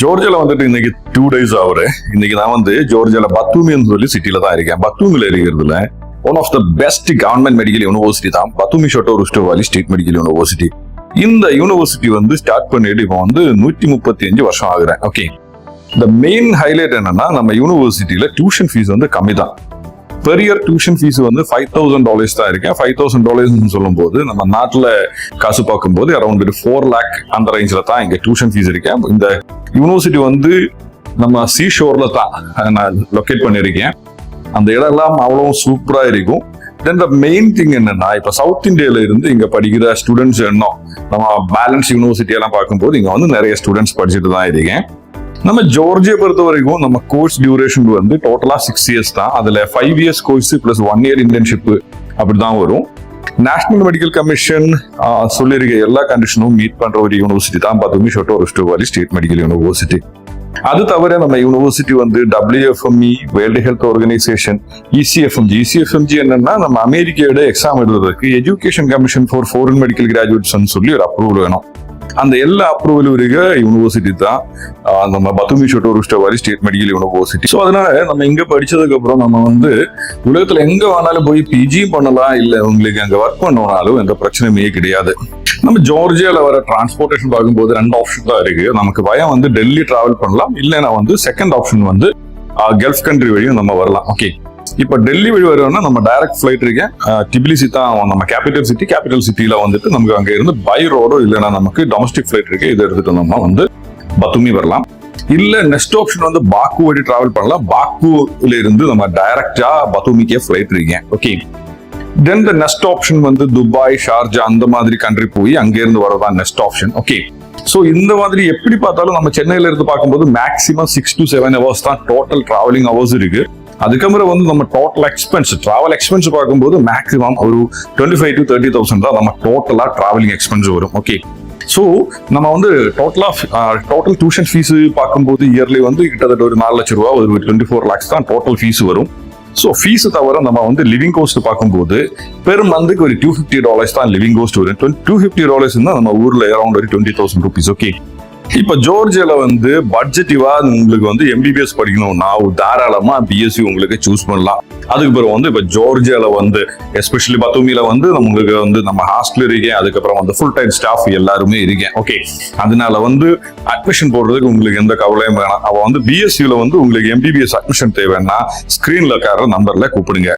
ஜோர்ஜியால வந்துட்டு இன்னைக்கு two days ஆகுது இன்னைக்கு நான் வந்து ஜோர்ஜியால பத்தூமின்னு சொல்லி சிட்டில தான் இருக்கேன். பத்தூமில இருக்கிறதுல one of the best government medical university தான். Batumi Shota Rustaveli state medical university இந்த யூனிவர்சிட்டி வந்து ஸ்டார்ட் பண்ணிட்டு இப்போ வந்து நூற்றி முப்பத்தி அஞ்சு வருஷம் ஆகுறேன் ஓகே இந்த மெயின் ஹைலைட் என்னன்னா நம்ம யூனிவர்சிட்டியில டியூஷன் ஃபீஸ் வந்து கம்மி தான். பெர் இயர் டியூஷன் ஃபீஸ் வந்து ஃபைவ் தௌசண்ட் டாலர்ஸ் தான் இருக்கேன். ஃபைவ் தௌசண்ட் டாலர்ஸ் சொல்லும்போது நம்ம நாட்டில் காசு பார்க்கும்போது அரௌண்ட் ஃபோர் லேக் அந்த ரேஞ்சில் தான் இங்கே டியூஷன் ஃபீஸ் இருக்கேன். இந்த யூனிவர்சிட்டி வந்து நம்ம சீ ஷோரில் தான் நான் லொக்கேட் பண்ணியிருக்கேன். அந்த இடம்லாம் அவ்வளோ சூப்பராக இருக்கும். தென் த மெயின் திங் என்னன்னா இப்போ சவுத் இந்தியாவில் இருந்து இங்கே படிக்கிற ஸ்டூடெண்ட்ஸ் எண்ணம். நம்ம பேலன்ஸ் யூனிவர்சிட்டியெல்லாம் பார்க்கும்போது இங்கே வந்து நிறைய ஸ்டூடெண்ட்ஸ் படிச்சுட்டு தான் இருக்கேன். நம்ம ஜோர்ஜியை பொறுத்த வரைக்கும் நம்ம கோர்ஸ் டியூரேஷன் வந்து டோட்டலாக சிக்ஸ் இயர்ஸ் தான். அதில் five years course plus one year internship அப்படிதான் வரும். நேஷனல் மெடிக்கல் கமிஷன் சொல்லியிருக்க எல்லா கண்டிஷனும் மீட் பண்ற ஒரு யூனிவர்சிட்டி தான் பார்த்தோமே Shota Rustaveli state medical university அது தவிர நம்ம யூனிவர்சிட்டி வந்து WFME world health organisation ECFMG ECFMG என்னன்னா நம்ம அமெரிக்கையோட எக்ஸாம் எழுதுறதுக்கு education commission for foreign medical graduates சொல்லி ஒரு அப்ரூவல் வேணும். அந்த எல்லா அப்ரூவலும் இருக்க. யூனிவர்சிட்டி தான். நம்ம Batumi Shota Rustaveli state medical university so அதனால நம்ம இங்க படித்ததுக்கப்புறம் நம்ம வந்து உலகத்துல எங்க வேணாலும் போய் பிஜியும் பண்ணலாம். இல்ல உங்களுக்கு அங்க ஒர்க் பண்ணனாலும் எந்த பிரச்சனையுமே கிடையாது. நம்ம ஜார்ஜியால வர டிரான்ஸ்போர்டேஷன் பார்க்கும்போது ரெண்டு ஆப்ஷன் தான் இருக்கு. நமக்கு பயம் வந்து டெல்லி ட்ராவல் பண்ணலாம். இல்லைன்னா வந்து செகண்ட் ஆப்ஷன் வந்து கல்ஃப் கண்ட்ரி வழியும் நம்ம வரலாம். ஓகே இப்ப டெல்லி வழி வருவோம்னா நம்ம டைரக்ட் ஃப்ளைட் இருக்கேன் டிபிலிசி தான் நம்ம கேபிட்டல் சிட்டி கேபிட்டல் சிட்டியில் வந்துட்டு நமக்கு அங்க இருந்து பை ரோடோ இல்லைன்னா நமக்கு டொமஸ்டிக் ஃப்ளைட் இருக்கு. இதை எடுத்துட்டு வந்தோம்னா வந்து பத்துமி வரலாம். இல்ல நெக்ஸ்ட் ஆப்ஷன் வந்து பாக்கு வழி டிராவல் பண்ணலாம். பாக்குல இருந்து நம்ம டைரக்டா பத்துமிக்கே ஃப்ளைட் இருக்கேன் okay then the next option வந்து துபாய் ஷார்ஜா அந்த மாதிரி கண்ட்ரி போய் அங்க இருந்து வரதான் நெக்ஸ்ட் ஆப்ஷன் ஓகே சோ இந்த மாதிரி எப்படி பார்த்தாலும் நம்ம சென்னையில இருந்து பார்க்கும்போது maximum six to seven hours தான் டோட்டல் டிராவலிங் ஹவர்ஸ் இருக்கு. அதுக்கப்புறம் வந்து நம்ம டோட்டல் எக்ஸ்பென்ஸ் டிராவல் எக்ஸ்பென்ஸ் பார்க்கும்போது மேக்ஸிமம் ஒரு twenty five to thirty thousand தான் நம்ம டோட்டலா டிராவலிங் எக்ஸ்பென்ஸ் வரும். ஓகே ஸோ நம்ம வந்து டோட்டலா டோட்டல் டியூஷன் ஃபீஸ் பார்க்கும்போது இயர்லி வந்து கிட்டத்தட்ட ஒரு நாலு லட்ச ரூபா ஒரு டுவெண்ட்டி ஃபோர் லேக்ஸ் தான் டோட்டல் ஃபீஸ் வரும். ஸோ ஃபீஸ் தவிர நம்ம வந்து லிவிங் கோஸ்ட் பார்க்கும்போது பெர் மந்த்துக்கு ஒரு டூ ஃபிஃப்டி டாலர்ஸ் தான் லிவிங் கோஸ்ட் வரும். டூ ஃபிஃப்டி டாலர்ஸ் தான் நம்ம ஊர்ல அரௌண்ட் ஒரு டுவெண்ட்டி தௌசண்ட் ருபீஸ் ஓகே இப்ப ஜோர்ஜியால வந்து பட்ஜெட்டிவா உங்களுக்கு வந்து எம்பிபிஎஸ் படிக்கணும்னா தாராளமா பிஎஸ்சி உங்களுக்கு சூஸ் பண்ணலாம். அதுக்கு பிறகு வந்து இப்ப ஜோர்ஜியால வந்து எஸ்பெஷலி பத்துமியில வந்து உங்களுக்கு வந்து நம்ம ஹாஸ்டல் இருக்கேன். அதுக்கப்புறம் வந்து ஃபுல் டைம் ஸ்டாஃப் எல்லாருமே இருக்கேன். ஓகே அதனால வந்து அட்மிஷன் போடுறதுக்கு உங்களுக்கு எந்த கவலையும் வேணாம். அவ வந்து பிஎஸ்சியில வந்து உங்களுக்கு எம்பிபிஎஸ் அட்மிஷன் தேவைன்னா ஸ்கிரீன்ல இருக்கிற நம்பர்ல கூப்பிடுங்க.